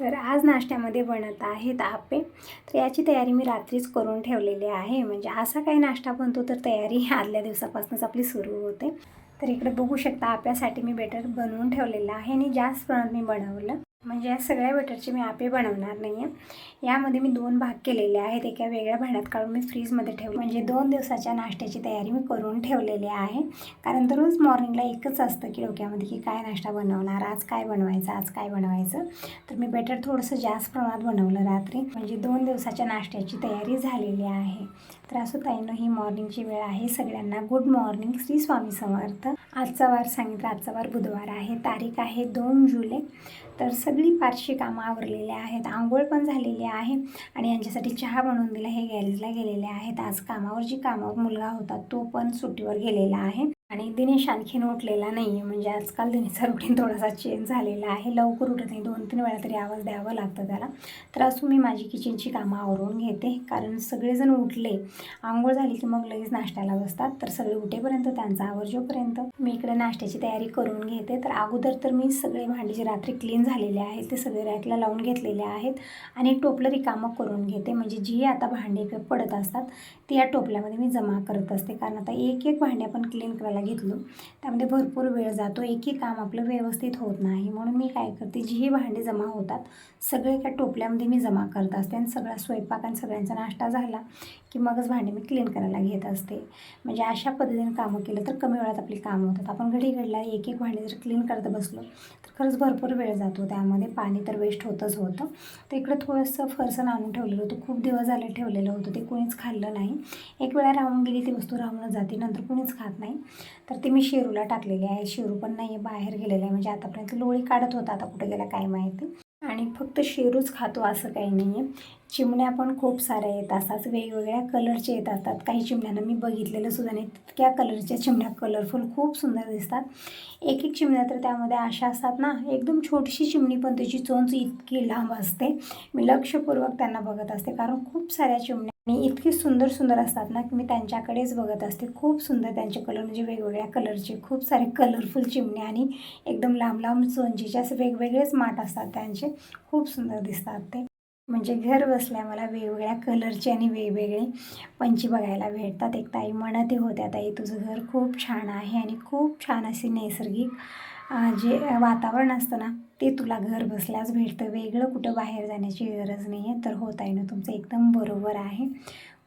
तर आज नाश्त्यामध्ये बनत आहेत आप्पे. तर याची तयारी मी रात्रीच करून ठेवलेली आहे. म्हणजे असा काही नाश्ता बनतो तर तयारी आदल्या दिवसापासूनच आपली सुरू होते. तर इकडे बघू शकता आप्यासाठी मी बेटर बनवून ठेवलेलं आहे आणि जास्त प्रमाणात मी बनवलं. म्हणजे या सगळ्या बटरचे मी आपे बनवणार नाही आहे यामध्ये मी दोन भाग केलेले आहेत. एका वेगळ्या भांड्यात काढून मी फ्रीजमध्ये ठेवले. म्हणजे दोन दिवसाच्या नाश्त्याची तयारी मी करून ठेवलेली आहे. कारण दररोज मॉर्निंगला एकच असतं की डोक्यामध्ये की काय नाश्ता बनवणार आज काय बनवायचं आज काय बनवायचं. तर मी बेटर थोडंसं जास्त प्रमाणात बनवलं रात्री. म्हणजे दोन दिवसाच्या नाश्त्याची तयारी झालेली आहे. तर असं ताईनं ही मॉर्निंगची वेळ आहे. सगळ्यांना गुड मॉर्निंग. श्री स्वामी समर्थ. आजचा वार सांगितलं आजचा वार बुधवार आहे. तारीख आहे दोन जुलै. तर सगळी फारशी कामं आवरलेली आहेत. आंघोळ पण झालेली आहे आणि यांच्यासाठी चहा बनवून दिला. हे गॅरेजला गेलेले आहेत. आज कामावर जी कामावर मुलगा होता तो पण सुट्टीवर गेलेला आहे. आणि दिनेश आणखीन उठलेला नाही आहे म्हणजे आजकाल दिनेशचा रुटीन थोडासा चेंज झालेला आहे. लवकर उठत नाही. दोन तीन वेळा तरी आवाज द्यावा लागतं त्याला. तर असं मी माझी किचनची कामं आवरून घेते. कारण सगळेजण उठले आंघोळ झाली की मग लगेच नाश्त्याला बसतात. तर सगळे उठेपर्यंत त्यांचा आवर्जोपर्यंत मी इकडे नाश्त्याची तयारी करून घेते. तर अगोदर तर मी सगळे भांडी जे रात्री क्लीन झालेले आहेत ते सगळे रॅकला लावून घेतलेले आहेत. आणि टोपलं रिकामं करून घेते. म्हणजे जी आता भांडी पडत असतात ते या टोपल्यामध्ये मी जमा करत असते. कारण आता एक एक भांडी आपण क्लीन करायला घेतलो त्यामध्ये भरपूर वेळ जातो. एकही काम आपलं व्यवस्थित होत नाही. म्हणून मी काय करते जी ही भांडी जमा होतात सगळे एका टोपल्यामध्ये मी जमा करत असते. आणि सगळा स्वयंपाक आणि सगळ्यांचा नाश्ता झाला की मगच भांडी मी क्लीन करायला घेत असते. म्हणजे अशा पद्धतीने कामं केलं तर कमी वेळात आपली कामं होतात. आपण घडी घडला एक एक भांडी जर क्लीन करत बसलो तर खरंच भरपूर वेळ जातो. त्यामध्ये पाणी तर वेस्ट होतंच होतं. तर इकडं थोडंसं फरसन आणून ठेवलेलं होतं. खूप दिवस झाले ठेवलेलं होतं. ते कोणीच खाल्लं नाही. एक वेळा राहून गेली ती वस्तू राहूनच जाते नंतर कोणीच खात नाही. तर ते मी शेरूला टाकलेली आहे. शेरू पण नाही आहे बाहेर गेलेलं आहे. म्हणजे आतापर्यंत लोळी काढत होता. आता कुठे गेला काय माहिती. आणि फक्त शेरूच खातो असं काही नाही आहे चिमण्या पण खूप साऱ्या येत असतात. वेगवेगळ्या कलरचे येत असतात. काही चिमण्यांना मी बघितलेलं सुद्धा नाही. तितक्या कलरच्या चिमण्या कलरफुल खूप सुंदर दिसतात. एक एक चिमण्या तर त्यामध्ये अशा असतात ना एकदम छोटीशी चिमणी पण त्याची चोंच इतकी लांब असते. मी लक्षपूर्वक त्यांना बघत असते. कारण खूप साऱ्या चिमण्या आणि इतकी सुंदर सुंदर असतात ना की मी त्यांच्याकडेच बघत असते. खूप सुंदर त्यांचे कलर म्हणजे वेगवेगळ्या कलरचे खूप सारे कलरफुल चिमण्या आणि एकदम लांब लांब चोंजीचे असे वेगवेगळेच माठ असतात त्यांचे. खूप सुंदर दिसतात ते. म्हणजे घर बसल्या मला वेगवेगळ्या कलरचे आणि वेगवेगळे पंची बघायला भेटतात. एक ताई म्हणते होत्या ताई तुझं घर खूप छान आहे आणि खूप छान असे नैसर्गिक जे वातावरण असतं ना ते तुला घर बसल्याच भेटतं. वेगळं कुठं बाहेर जाण्याची गरज नाही आहे तर होत आहे ना तुमचं एकदम बरोबर आहे.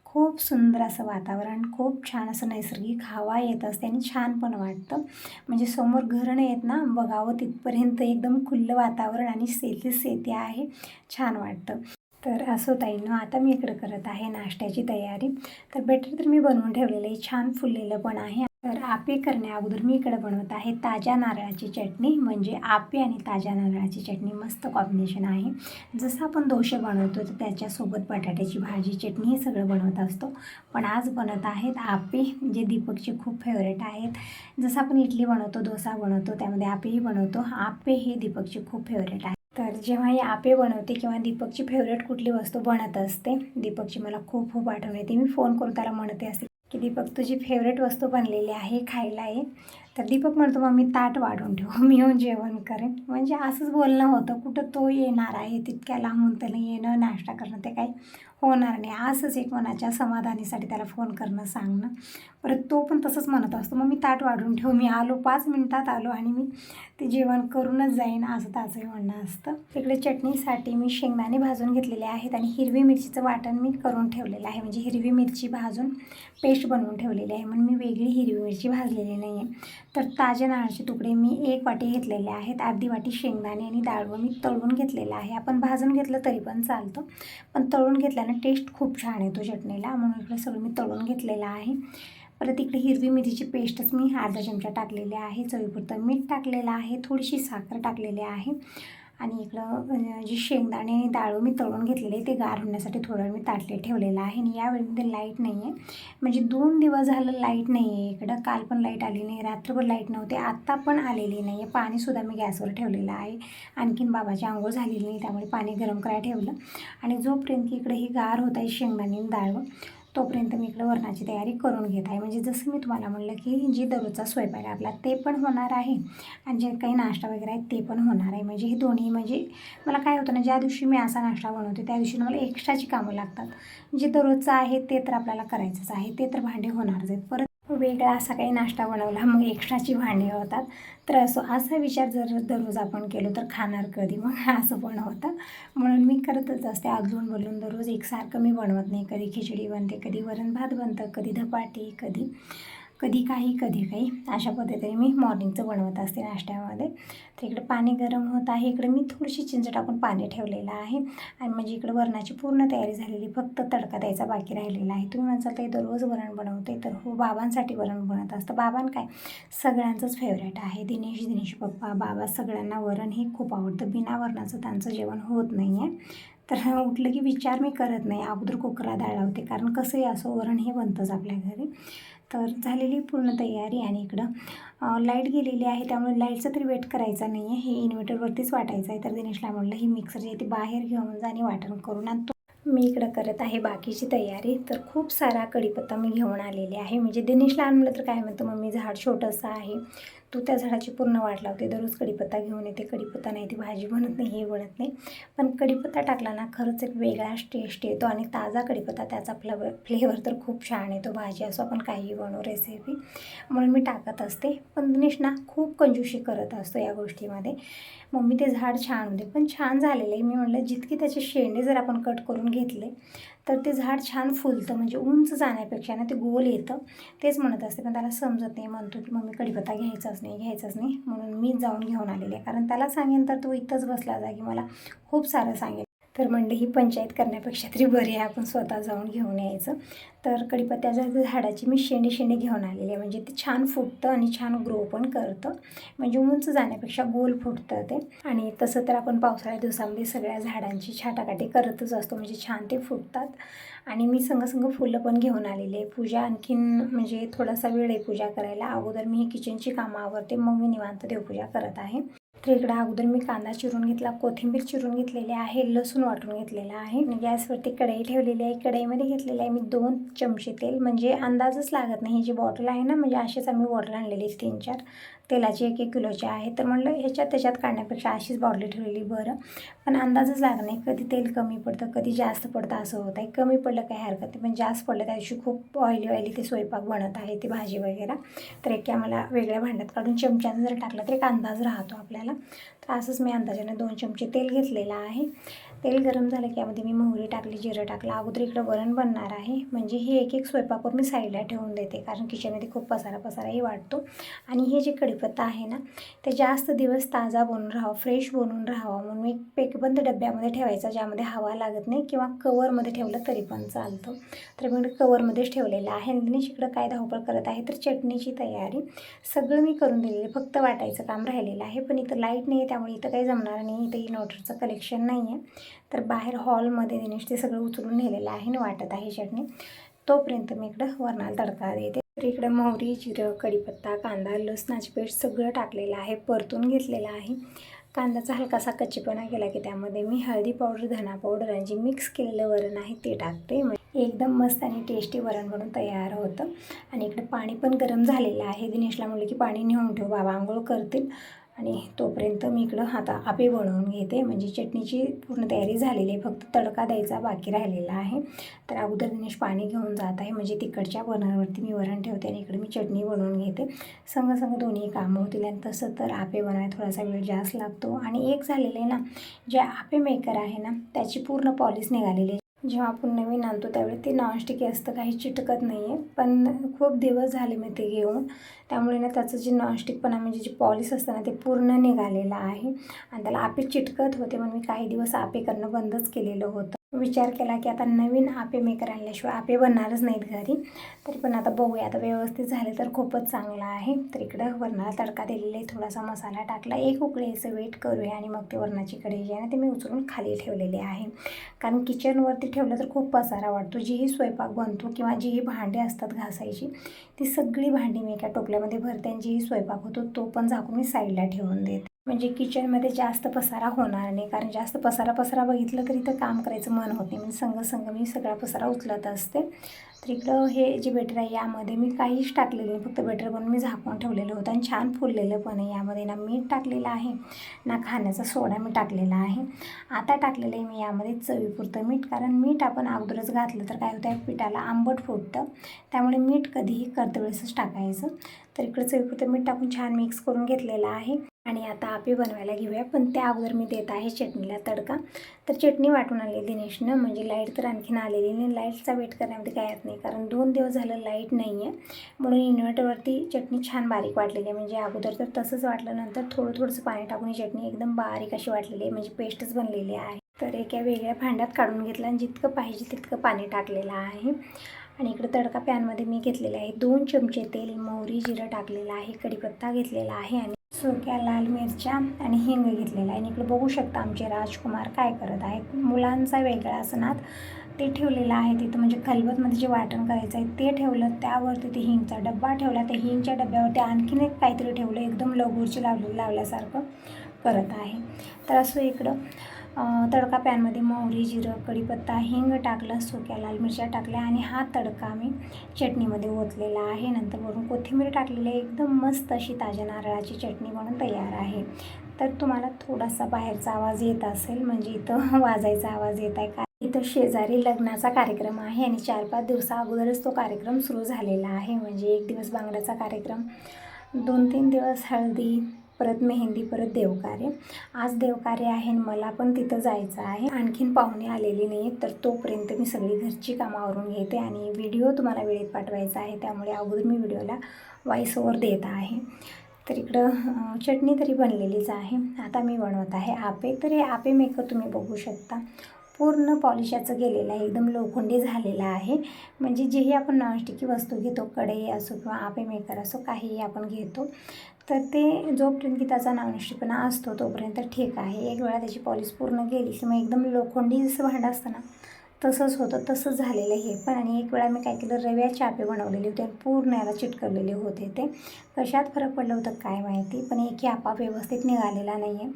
खूप सुंदर असं वातावरण खूप छान असं नैसर्गिक हवा येत असते आणि छान पण वाटतं. म्हणजे समोर घरणं नाही येत ना बघावं तिथपर्यंत एकदम खुल्लं वातावरण आणि सेती सेती आहे. छान वाटतं. तर असं ताईनं आता मी इकडं करत आहे नाश्त्याची तयारी. तर बेटर तर मी बनवून ठेवलेलं आहे छान फुललेलं पण आहे. तर आपे करण्या अगोदर मी इकडं बनवत आहे ताज्या नारळाची चटणी म्हणजे आपे आणि ताज्या नारळाची चटणी मस्त कॉम्बिनेशन आहे. जसं आपण दोशे बनवतो तर त्याच्यासोबत बटाट्याची भाजी चटणी हे सगळं बनवत असतो. पण आज बनत आहेत आपे जे दीपकचे खूप फेवरेट आहेत. जसं आपण इडली बनवतो डोसा बनवतो त्यामध्ये आपेही बनवतो. आपे हे दीपकचे खूप फेवरेट आहे तर जेव्हा हे आपे बनवते किंवा दीपकची फेवरेट कुठली वस्तू बनत असते दीपकची मला खूप खूप आठवण येते. मी फोन करून त्याला म्हणते असते की दीपक तुझी फेवरेट वस्तू बनलेली आहे खायला आहे. तर दीपक म्हणतो मग मी ताट वाढून ठेवू मी येऊन जेवण करेन. म्हणजे असंच बोलणं होतं कुठं तो येणार आहे तितक्या लांबून त्याला येणं नाश्ता करणं ते काही होणार नाही. असंच एक मनाच्या समाधानीसाठी त्याला फोन करणं सांगणं. परत तो पण तसंच म्हणत असतो मग मी ताट वाढून ठेवू. मी आलो पाच मिनटात आलो आणि मी ते जेवण करूनच जाईन असं त्याचंही म्हणणं असतं. तिकडे चटणीसाठी मी शेंगदाणे भाजून घेतलेले आहेत आणि हिरवी मिरचीचं वाटण मी करून ठेवलेलं आहे. म्हणजे हिरवी मिरची भाजून पेस्ट बनवून ठेवलेली आहे. म्हणून मी वेगळी हिरवी मिरची भाजलेली नाही आहे. तर ताजे नारळाचे तुकडे मी एक वाटी घेतलेले आहेत. अर्धी वाटी शेंगदाणे आणि डाळवं मी तळून घेतलेलं आहे. आपण भाजून घेतलं तरी पण चालतं. पण तळून घेतल्यानं टेस्ट खूप छान येतो चटणीला. म्हणून इकडे सगळं मी तळून घेतलेलं आहे. परत इकडे हिरवी मिरीची पेस्टच मी अर्धा चमचा टाकलेली आहे. चवीपुरतं मीठ टाकलेलं आहे. थोडीशी साखर टाकलेली आहे. आणि इकडं जी शेंगदाणे आणि डाळू मी तळून घेतलेले ते गार होण्यासाठी थोडं मी ताटले ठेवलेलं आहे आणि यावेळीमध्ये लाइट नाही आहे. म्हणजे दोन दिवस झालं लाइट नाही आहे इकडं. काल पण लाइट आली नाही रात्रभर लाइट नव्हते आत्ता पण आलेली नाही आहे. पाणीसुद्धा मी गॅसवर ठेवलेलं आहे. आणखीन बाबाची आंघोळ झालेली नाही त्यामुळे पाणी गरम करायला ठेवलं. आणि जोपर्यंत इकडे ही गार होत आहे शेंगदाणे आणि तोपर्यंत मी इकडं वरणाची तयारी करून घेत आहे. म्हणजे जसं मी तुम्हाला म्हणलं की जी दररोजचा स्वयंपाक आपला ते पण होणार आहे आणि जे काही नाश्ता वगैरे आहे ते पण होणार आहे. म्हणजे हे दोन्ही म्हणजे मला काय होतं ना ज्या दिवशी मी असा नाश्ता बनवते त्या दिवशी मला एक्स्ट्राची कामं लागतात. जे दररोजचं आहे ते तर आपल्याला करायचंच आहे ते तर भांडे होणारच आहेत. परत वेगळा असा काही नाश्ता बनवला. मग एक्स्ट्राची भांडी होतात. तर असो असा विचार जर दररोज आपण केलो तर खाणार कधी? मग असं पण होतं. म्हणून मी करतच असते. अजून बोलून दररोज एकसारखं मी बनवत नाही. कधी खिचडी बनते कधी वरण भात बनतं कधी धपाटी कधी कधी काही कधी काही. अशा पद्धतीने मी मॉर्निंगचं बनवत असते नाश्त्यामध्ये. तर इकडे पाणी गरम होत आहे. इकडे मी थोडीशी चिंच टाकून पाणी ठेवलेलं आहे. आणि म्हणजे इकडे वरणाची पूर्ण तयारी झालेली फक्त तडका द्यायचा बाकी राहिलेला आहे. तुम्ही म्हणसाल ते दररोज वरण बनवते तर हो बाबांसाठी वरण बनवत असतं. बाबां काय? सगळ्यांचंच फेवरेट आहे. दिनेश दिनेश पप्पा बाबा सगळ्यांना वरण हे खूप आवडतं. बिना वरणाचं त्यांचं जेवण होत नाही आहे तर उठलं की विचार मी करत नाही. अगोदर कुकरा डाळ लावते. कारण कसंही असो वरण हे बनतंच आपल्या घरी. तर झालेली पूर्ण तयारी आणि इकडं लाइट गेलेली आहे त्यामुळे लाईटचं तरी वेट करायचा नाही आहे हे इन्व्हर्टरवरतीच वाटायचं आहे. तर दिनेशला म्हणलं ही मिक्सर जे आहे ती बाहेर घेऊन जा आणि वाटण करून आणतो मी इकडं करत आहे बाकीची तयारी. तर खूप सारा कढीपत्ता मी घेऊन आलेली आहे. म्हणजे दिनेशला आणलं तर काय म्हणतो मम्मी झाड छोटंसं आहे. तू त्या झाडाची पूर्ण वाट लावते. दररोज कडीपत्ता घेऊन येते. कडीपत्ता नाही ती भाजी बनत नाही हे बनत नाही. पण कढीपत्ता टाकला ना खरंच एक वेगळाच टेस्ट येतो आणि ताजा कडीपत्ता त्याचा फ्लेवर फ्लेवर तर खूप छान येतो. भाजी असो आपण काहीही बनवू रेसिपी म्हणून मी टाकत असते. पण दिनेश ना खूप कंजूशी करत असतो या गोष्टीमध्ये. मम्मी ते झाड छान होते. पण छान झालेलं आहे. मी म्हटलं जितकी त्याचे शेंडे जर आपण कट करून घेतले तर ते झाड छान फुलतं म्हणजे उंच जाण्यापेक्षा ना ते गोल येतं. तेच म्हणत असते पण त्याला समजत नाही म्हणतो की मम्मी कढीपत्ता घ्यायचाच नाही घ्यायचाच नाही म्हणून मी जाऊन घेऊन आलेले आहे. कारण त्याला सांगेन तर तो इथंच बसला जागी मला खूप सारं सांगेल. तर म्हणलं ही पंचायत करण्यापेक्षा तरी बरी आहे. आपण स्वतः जाऊन घेऊन यायचं. तर कढीपत्त्याच्या झाडाची मी शेणी शेणी घेऊन आलेली आहे. म्हणजे ते छान फुटतं आणि छान ग्रो पण करतं. म्हणजे उंच जाण्यापेक्षा गोल फुटतं ते. आणि तसं तर आपण पावसाळ्या दिवसामध्ये सगळ्या झाडांची छाटाकाटी करतच असतो. म्हणजे छान ते फुटतात. आणि मी संगसंग फुलं पण घेऊन आलेली आहे. पूजा आणखीन म्हणजे थोडासा वेळ आहे पूजा करायला. अगोदर मी ही किचनची कामं आवरते. मग मी निवांत देवपूजा करत आहे. तर इकडं अगोदर मी कांदा चिरून घेतला कोथिंबीर चिरून घेतलेली आहे लसूण वाटून घेतलेला आहे. म्हणजे गॅसवरती कढई ठेवलेली आहे. कढईमध्ये घेतलेली आहे मी दोन चमचे तेल. म्हणजे अंदाजच लागत नाही. ही जी बॉटल आहे ना म्हणजे अशीच आम्ही बॉटल आणलेली तीन चार. तेलाची एक एक किलोची आहे. तर म्हणलं ह्याच्यात त्याच्यात काढण्यापेक्षा अशीच बॉटली ठेवलेली बरं. पण अंदाजच लागत नाही. कधी तेल कमी पडतं कधी जास्त पडतं असं होत आहे. कमी पडलं काही हरकत नाही. पण जास्त पडलं त्या दिवशी खूप ऑइली ऑइली ते स्वयंपाक बनत आहे ती भाजी वगैरे. तर एक आम्हाला वेगळ्या भांड्यात काढून चमच्यानं जर टाकलं तर एक अंदाज राहतो आपल्याला. तर असंच मी अंदाजाने दोन चमचे तेल घेतलेलं आहे. तेल गरम झालं की यामध्ये मी मोहरी टाकली जिरं टाकलं. अगोदर इकडं वरण बनणार आहे. म्हणजे हे एक एक स्वयंपाकवर मी साईडला ठेवून देते कारण किचनमध्ये खूप पसारा पसाराही वाटतो आणि हे जे कढीपत्ता आहे ना ते जास्त दिवस ताजा बनून राहावं फ्रेश बनून राहावं. म्हणून मी पेकबंद डब्यामध्ये ठेवायचा ज्यामध्ये हवा लागत नाही किंवा कवरमध्ये ठेवलं तरी पण चालतं. तर मी कवरमध्येच ठेवलेलं आहे. आणि इकडं काय धावपळ करत आहे तर चटणीची तयारी. सगळं मी करून दिलेलं फक्त वाटायचं काम राहिलेलं आहे. पण इथं लाइट नाही आहे त्यामुळे इथं काही जमणार नाही. इथं इन्व्हर्टरचं कलेक्शन नाही आहे तर बाहेर हॉलमध्ये दिनेश ते सगळं उचलून नेलेलं आहे आणि वाटत आहे चटणी. तोपर्यंत मी इकडं वरणाला तडका देते. तर इकडं मोहरी जिरं कढीपत्ता कांदा लसणाची पेस्ट सगळं टाकलेलं आहे परतून घेतलेलं आहे. कांद्याचा हलकासा कच्चीपणा केला की त्यामध्ये मी हळदी पावडर धना पावडर आणि जे मिक्स केलेलं वरण आहे ते टाकते. म्हणजे एकदम मस्त आणि टेस्टी वरण बनून तयार होतं. आणि इकडं पाणी पण गरम झालेलं आहे. दिनेशला म्हणलं की पाणी नेऊन ठेव बाबा आंघोळ करतील. आणि तोपर्यंत मी इकडं आता आपे बनवून घेते. म्हणजे चटणीची पूर्ण तयारी झालेली आहे. फक्त तडका द्यायचा बाकी राहिलेला आहे. तर अगोदर दिनेश पाणी घेऊन जात आहे. म्हणजे तिकडच्या बनरवरती मी वरण ठेवते आणि इकडे मी चटणी बनवून घेते. संग संग दोन्ही कामं होतील आणि तसं तर आपे बनवायला थोडासा वेळ जास्त लागतो. आणि एक झालेलं आहे ना जे आपे मेकर आहे ना त्याची पूर्ण पॉलिश निघालेली जेव्हा आपण नवीन आणतो त्यावेळी ते नॉनस्टिकी असतं काही चिटकत नाही आहे पण खूप दिवस झाले मी ते घेऊन. त्यामुळे ना त्याचं जे नॉनस्टिकपणा म्हणजे जे पॉलिश असतं ना ते पूर्ण निघालेलं आहे. आणि त्याला आपे चिटकत होते म्हणून मी काही दिवस आपे करणं बंदच केलेलं होतं. विचार केला की आता नवीन आपे मेकर आणल्याशिवाय आपे बनणारच नाहीत घरी. तरी पण आता बघूया. आता व्यवस्थित झाले तर खूपच चांगला आहे. तर इकडं वरणाला तडका दिलेला आहे. थोडासा मसाला टाकला. एक उकळी असं वेट करूया आणि मग ते वरणाची कढई जी आहे ना ते मी उचलून खाली ठेवलेले आहे. कारण किचनवरती ठेवलं तर खूप पसारा वाटतो. जीही स्वयंपाक बनतो किंवा जीही भांडी असतात घासायची ती सगळी भांडी मी एका टोपल्यामध्ये भरते आणि जीही स्वयंपाक होतो तो पण झाकून मी साईडला ठेवून देते. म्हणजे किचनमध्ये जास्त पसारा होणार नाही. कारण जास्त पसारा पसारा बघितलं तरी तर काम करायचं मन होत नाही. म्हणजे संग संग मी सगळा पसारा उचलत असते. तर इकडं हे जे बेटर आहे यामध्ये मी काहीच टाकलेलं नाही. फक्त बेटर बनवून मी झाकून ठेवलेलं होतं आणि छान फुललेलं पण आहे. यामध्ये ना मीठ टाकलेलं आहे ना खाण्याचा सोडा मी टाकलेला आहे. आता टाकलेलं आहे मी यामध्ये चवीपुरतं मीठ. कारण मीठ आपण अगोदरच घातलं तर काय होतं पिठाला आंबट फुटतं. त्यामुळे मीठ कधीही करते वेळेसच टाकायचं. तर इकडं चवीपुरतं मीठ टाकून छान मिक्स करून घेतलेलं आहे. आणि आता आपे बनवायला घेऊया. पण त्या अगोदर मी देत आहे चटणीला तडका. तर चटणी वाटून आली दिनेशनं. म्हणजे लाइट तर आणखीन आलेली नाही. लाईटचा वेट करण्यामध्ये काय येत नाही. कारण दोन दिवस झालं लाइट नाही आहे म्हणून इन्व्हर्टरवरती चटणी छान बारीक वाटलेली आहे. म्हणजे अगोदर तर तसंच वाटलं. नंतर थोडं थोडंसं पाणी टाकून ही चटणी एकदम बारीक अशी वाटलेली आहे. म्हणजे पेस्टच बनलेली आहे. तर एका वेगळ्या भांड्यात काढून घेतलं आणि जितकं पाहिजे तितकं पाणी टाकलेलं आहे. आणि इकडे तडका पॅनमध्ये मी घेतलेलं आहे. दोन चमचे तेल मोहरी जिरं टाकलेलं आहे. कढीपत्ता घेतलेला आहे. आणि सुक्या लाल मिरच्या आणि हिंग घेतलेला आहे. आणि इकडे बघू शकता आमचे राजकुमार काय करत आहेत मुलांचा वेगळा असनात ते ठेवलेलं आहे. तिथं म्हणजे खलबतमध्ये जे वाटण करायचं आहे ते ठेवलं. त्यावरती ते हिंगचा डब्बा ठेवला. त्या हिंगच्या डब्यावरती आणखीन एक काहीतरी ठेवलं. एकदम लगोरची लावलं लावल्यासारखं करत आहे. तर असं इकडं तडका पॅनमध्ये मोहरी जिरं कढीपत्ता हिंग टाकलं सुक्या लाल मिरच्या टाकल्या आणि हा तडका मी चटणीमध्ये ओतलेला आहे. नंतर वरून कोथिंबीर टाकलेली आहे. एकदम मस्त अशी ताज्या नारळाची चटणी म्हणून तयार आहे. तर तुम्हाला थोडासा बाहेरचा आवाज येत असेल म्हणजे इथं वाजायचा आवाज येत आहे. का इथं शेजारी लग्नाचा कार्यक्रम आहे आणि चार पाच दिवसा अगोदरच तो कार्यक्रम सुरू झालेला आहे. म्हणजे एक दिवस बांगड्याचा कार्यक्रम दोन तीन दिवस हळदी परत मेहंदी परत देवकार्य. आज देवकार्य आहे आणि मला पण तिथं जायचं आहे. आणखीन पाहुणे आलेले नाही तर तोपर्यंत मी सगळी घरची कामावरून घेते आणि व्हिडिओ तुम्हाला वेळेत पाठवायचा आहे त्यामुळे अगोदर मी व्हिडिओला वॉइस ओवर देत आहे. तर इकडं चटणी तरी बनलेलीच आहे. आता मी बनवत आहे आपे. तर हे आपे मेकअप तुम्ही बघू शकता. पूर्ण पॉलिशाचं गेलेलं आहे एकदम लोखंडी झालेला आहे. म्हणजे जेही आपण नॉनस्टिकी वस्तू घेतो कढई असो किंवा आपे मेकर असो काहीही आपण घेतो तर ते जोपर्यंत की त्याचा नॉनस्टिकपणा असतो तोपर्यंत ठीक आहे. एक वेळा त्याची पॉलिश पूर्ण गेली की मग एकदम लोखंडी जसं भांडं असतं ना तसंच होतं तसंच झालेलं हे पण. आणि एक वेळा मी काय केलं रव्याचे आपे बनवलेले होते पूर्ण याला चिटकवलेले होते ते. कशात फरक पडलं होतं काय माहिती पण एकही आपा व्यवस्थित निघालेला नाही आहे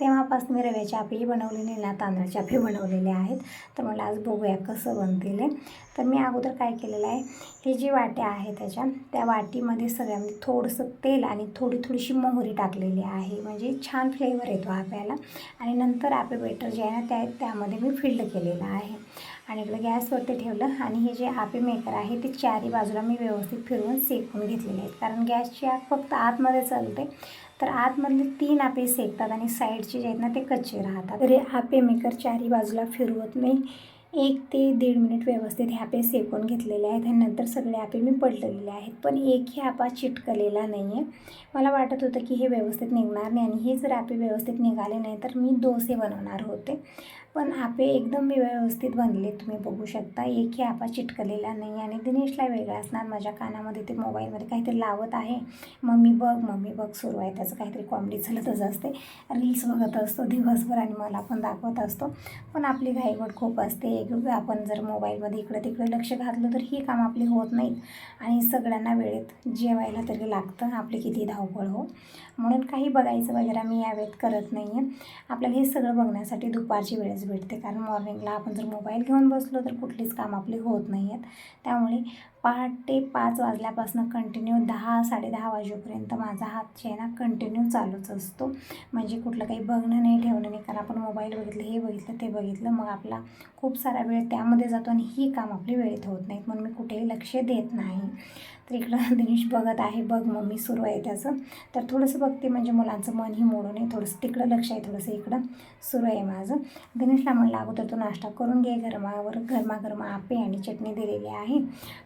तेव्हापासून मी रव्याची आपेही बनवलेली ना तांदळाची आपी बनवलेले आहेत. तर मला आज बघूया कसं बनतील तर मी अगोदर काय केलेलं आहे हे जे वाट्या आहे त्याच्या त्या वाटीमध्ये सगळ्यामध्ये म्हणजे थोडंसं तेल आणि थोडी थोडीशी मोहरी टाकलेली आहे. म्हणजे छान फ्लेवर येतो आप्याला आणि नंतर आपे बेटर जे आहे ना त्या त्यामध्ये मी फिल्ड केलेलं आहे. आणि इकडं गॅसवरती ठेवलं आणि हे जे आपे मेकर आहे ते चारही बाजूला मी व्यवस्थित फिरवून सेकून घेतलेले आहेत. कारण गॅसची आग फक्त आतमध्ये चालते. तर आतमधले तीन आपे सेकतात आणि साईडचे जे आहेत ना ते कच्चे राहतात. तर हे आपे मेकर चारी बाजूला फिरवत नाही. एक ते दीड मिनिट व्यवस्थित ह्यापे सेकून घेतलेले आहेत आणि नंतर सगळे ॲपे मी पडलेले आहेत. पण एकही आपा चिटकलेला नाही आहे मला वाटत होतं की हे व्यवस्थित निघणार नाही आणि हे जर ॲपे व्यवस्थित निघाले नाही तर मी डोसे बनवणार होते. पण आपे एकदम व्यवस्थित बनले तुम्ही बघू शकता. एकही आपा चिटकलेला नाही आणि दिनेशला वेगळा असणार. माझ्या कानामध्ये ते मोबाईलमध्ये काहीतरी लावत आहे. मम्मी बघ मम्मी बघ सुरू आहे त्याचं काहीतरी कॉमेडी चालतच असते. रील्स बघत असतो दिवसभर आणि मला पण दाखवत असतो. पण आपली घाईगड खूप असते. एक आपण जर मोबाईलमध्ये इकडं तिकडं लक्ष घातलं तर ही काम आपली होत नाहीत. आणि सगळ्यांना वेळेत जेवायला तरी लागतं. आपली किती धावपळ हो. म्हणून काही बघायचं वगैरे मी यावेळेत करत नाही आहे आपल्याला हे सगळं बघण्यासाठी दुपारची वेळच भेटते. कारण मॉर्निंगला आपण जर मोबाईल घेऊन बसलो तर कुठलीच काम आपली होत नाही आहेत त्यामुळे पहाटे पाच वाजल्यापासून कंटिन्यू दहा साडेदहा वाजेपर्यंत माझा हात जे आहे ना कंटिन्यू चालूच असतो. म्हणजे कुठलं काही बघणं नाही ठेवणं नाही. कारण आपण मोबाईल बघितलं हे बघितलं ते बघितलं मग आपला खूप सारा वेळ त्यामध्ये जातो आणि ही काम आपली वेळेत होत नाहीत. म्हणून मी कुठेही लक्ष देत नाही. तर इकडं दिनेश बघत आहे. बघ मम्मी सुरू आहे त्याचं. तर थोडंसं बघते म्हणजे मुलांचं मनही मोडून आहे. थोडंसं तिकडं लक्ष आहे. थोडंसं इकडं सुरू आहे माझं. दिनेशला म्हणलं अगोदर तू नाश्ता करून घे. गरमावर गरमागरम आपे आणि चटणी दिलेली आहे.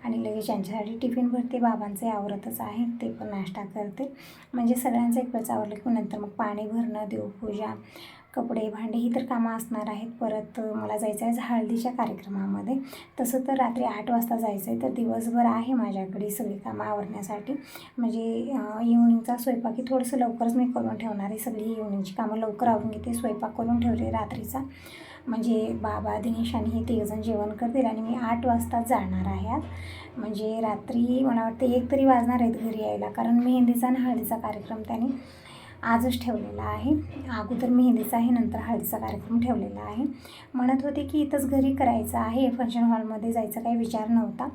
आणि लगेच त्यांच्यासाठी टिफिन भरते. बाबांचे आवरतच आहे. ते पण नाश्ता करते. म्हणजे सगळ्यांचं एक वेळच आवरलं की नंतर मग पाणी भरणं देवपूजा कपडे भांडे ही तर कामं असणार आहेत. परत मला जायचं आहे हळदीच्या कार्यक्रमामध्ये. तसं तर रात्री आठ वाजता जायचं आहे तर दिवसभर आहे माझ्याकडे सगळी कामं आवरण्यासाठी. म्हणजे इव्हनिंगचा स्वयंपाकी थोडंसं लवकरच मी करून ठेवणार आहे. सगळी इव्हनिंगची कामं लवकर आवरून घेते. स्वयंपाक करून ठेवले रात्रीचा. म्हणजे बाबा दिनेश आणि हे तिघजण जेवण करतील आणि मी आठ वाजता जाणार आहे आज. म्हणजे रात्री मला वाटतं एक तरी वाजणार आहेत घरी यायला. कारण मेहंदीचा आणि हळदीचा कार्यक्रम त्याने आजच ठेवलेला आहे. अगोदर मेहंदीचा आहे नंतर हळदीचा कार्यक्रम ठेवलेला आहे. म्हणत होते की इथंच घरी करायचं आहे. फंक्शन हॉलमध्ये जायचा काही विचार नव्हता.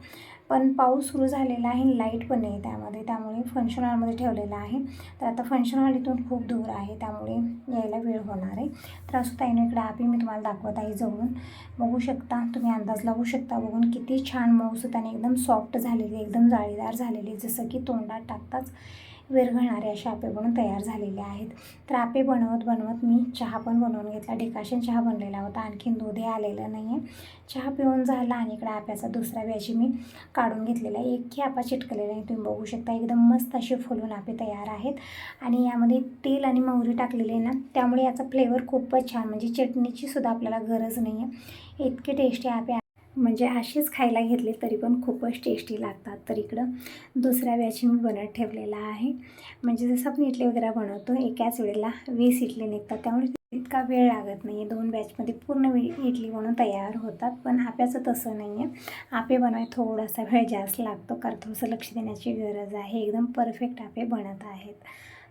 पण पाऊस सुरू झालेला आहे लाइट पण नाही त्यामध्ये. त्यामुळे फंक्शन हॉलमध्ये ठेवलेला आहे. तर आता फंक्शन हॉल इथून खूप दूर आहे. त्यामुळे यायला वेळ होणार आहे. तर असं ताईने इकडे आपी मी तुम्हाला दाखवत आहे जवळून. बघू शकता तुम्ही अंदाज लावू शकता बघून किती छान मऊसूत आणि एकदम सॉफ्ट झालेली एकदम जाळीदार झालेली. जसं की तोंडात टाकताच विरघळणारे असे आपे बनवून तयार झालेले आहेत. तर आपे बनवत बनवत मी चहा पण बनवून घेतला. डिकाशन चहा बनलेला होता. आणखीन दूधही आलेलं नाही आहे चहा पिऊन झाला आणि इकडे आप्याचा दुसरा व्याजी मी काढून घेतलेला आहे. एकही आपा चिटकलेला आहे. तुम्ही बघू शकता एकदम मस्त असे फुलून आपे तयार आहेत. आणि यामध्ये तेल आणि मोहरी टाकलेली आहे ना त्यामुळे याचा फ्लेवर खूपच छान. म्हणजे चटणीची सुद्धा आपल्याला गरज नाही आहे इतके टेस्टी आपे म्हणजे असेच खायला घेतले तरी पण खूपच टेस्टी लागतात. तर इकडं दुसऱ्या बॅच मी बनत ठेवलेला आहे. म्हणजे जसं आपण इडली वगैरे बनवतो एकाच वेळेला वीस इडली निघतात. त्यामुळे इतका वेळ लागत नाही आहे दोन बॅचमध्ये पूर्ण वे इडली बनवून तयार होतात. पण आप्याचं तसं नाही आहे आपे बनवाय थोडासा वेळ जास्त लागतो कारण थोडंसं लक्ष देण्याची गरज आहे. एकदम परफेक्ट आपे बनत आहेत.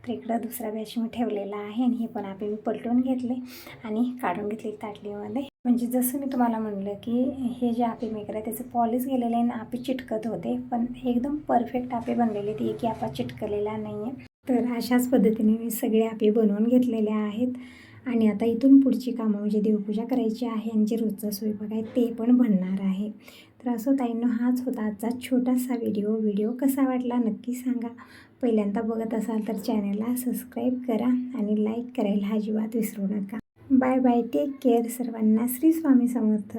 तर इकडं दुसरा बॅच मी ठेवलेला आहे आणि हे पण आपे मी पलटून घेतले आणि काढून घेतले ताटलीमध्ये. म्हणजे जसं मी तुम्हाला म्हणलं की हे जे आपे मेकर आहे त्याचं पॉलिश गेलेलं आहे आणि आपे चिटकत होते पण एकदम परफेक्ट आपे बनलेले ते की आपा चिटकलेला नाही आहे तर अशाच पद्धतीने मी सगळे आपे बनवून घेतलेले आहेत आणि आता इथून पुढची कामं म्हणजे देवपूजा करायची आहे आणि जे रोजचा स्वयंपाक आहे ते पण बनणार आहे. तर असो ताईंनो हाच होता आजचा छोटासा व्हिडिओ. व्हिडिओ कसा वाटला नक्की सांगा. पहिल्यांदा बघत असाल तर चॅनलला सबस्क्राईब करा आणि लाईक करायला अजिबात विसरू नका. बाय बाय टेक केअर सर्वांना. श्री स्वामी समर्थ.